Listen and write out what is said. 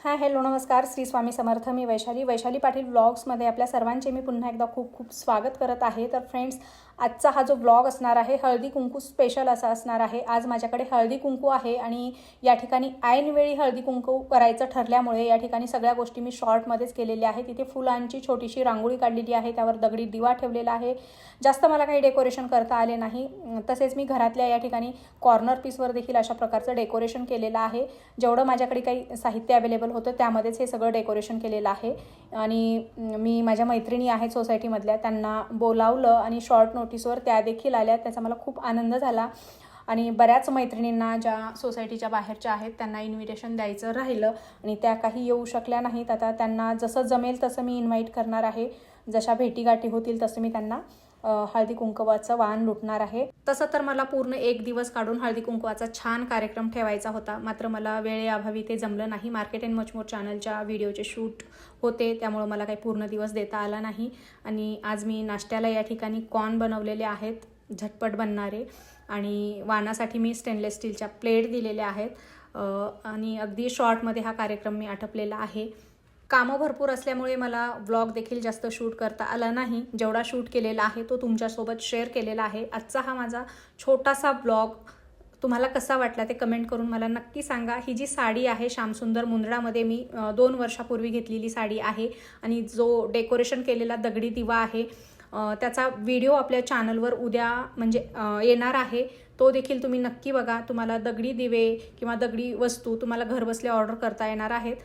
Hi hello नमस्कार. श्री स्वामी समर्थ मी वैशाली. वैशाली पाटील ब्लॉग्समध्ये आपल्या सर्वांचे मी पुन्हा एकदा खूप खूप स्वागत करत आहे. तर फ्रेंड्स आजचा हा जो ब्लॉग असणार आहे हळदी कुंकू स्पेशल असा असणार आहे. आज माझ्याकडे हळदी कुंकू आहे आणि या ठिकाणी ऐनवेळी हळदी कुंकू करायचं ठरल्यामुळे या ठिकाणी सगळ्या गोष्टी मी शॉर्टमध्येच केलेल्या आहे तिथे फुलांची छोटीशी रांगोळी काढलेली आहे त्यावर दगडी दिवा ठेवलेला आहे. जास्त मला काही डेकोरेशन करता आले नाही. तसेच मी घरातल्या या ठिकाणी कॉर्नर पीसवर देखील अशा प्रकारचं डेकोरेशन केलेलं आहे. जेवढं माझ्याकडे काही साहित्य अवेलेबल होतं त्यामध्येच हे सगळं डेकोरेशन केलेलं आहे. आणि मी माझ्या मैत्रिणी आहेत सोसायटीमधल्या त्यांना बोलावलं आणि शॉर्ट नोटीसवर त्या देखील आल्या. त्याचा मला खूप आनंद झाला. आणि बऱ्याच मैत्रिणींना ज्या सोसायटीच्या बाहेरच्या आहेत त्यांना इन्व्हिटेशन द्यायचं राहिलं. आणि त्या काही येऊ शकल्या नाहीत. आता त्यांना जसं जमेल तसं मी इन्व्हाइट करणार आहे. जशा भेटीगाठी होतील तसं मी त्यांना हळदी कुंकवाचं वाण लुटणार आहे. तसं तर मला पूर्ण एक दिवस काढून हळदी कुंकवाचा छान कार्यक्रम ठेवायचा होता. मात्र मला वेळेअभावी ते जमलं नाही. मार्केट अँड मचमोर चॅनलच्या व्हिडिओचे शूट होते. त्यामुळं मला काही पूर्ण दिवस देता आला नाही. आणि आज मी नाश्त्याला या ठिकाणी कॉर्न बनवलेले आहेत. झटपट बनणारे. आणि वाणासाठी मी स्टेनलेस स्टीलच्या प्लेट दिलेल्या आहेत. आणि अगदी शॉर्टमध्ये हा कार्यक्रम मी आटपलेला आहे. कामं भरपूर असल्यामुळे मला व्लॉग देखील जास्त शूट करता आला नाही. जेवढा शूट केलेला आहे तो तुमच्यासोबत शेअर केलेला आहे. आजचा हा माझा छोटासा ब्लॉग तुम्हाला कसा वाटला ते कमेंट करून मला नक्की सांगा. ही जी साडी आहे श्यामसुंदर मुंदडामध्ये मी दोन वर्षापूर्वी घेतलेली साडी आहे. आणि जो डेकोरेशन केलेला दगडी दिवा आहे त्याचा व्हिडिओ आपल्या चॅनलवर उद्या म्हणजे येणार आहे. तो देखील तुम्ही नक्की बघा. तुम्हाला दगडी दिवे किंवा दगडी वस्तू तुम्हाला घरबसल्या ऑर्डर करता येणार आहेत.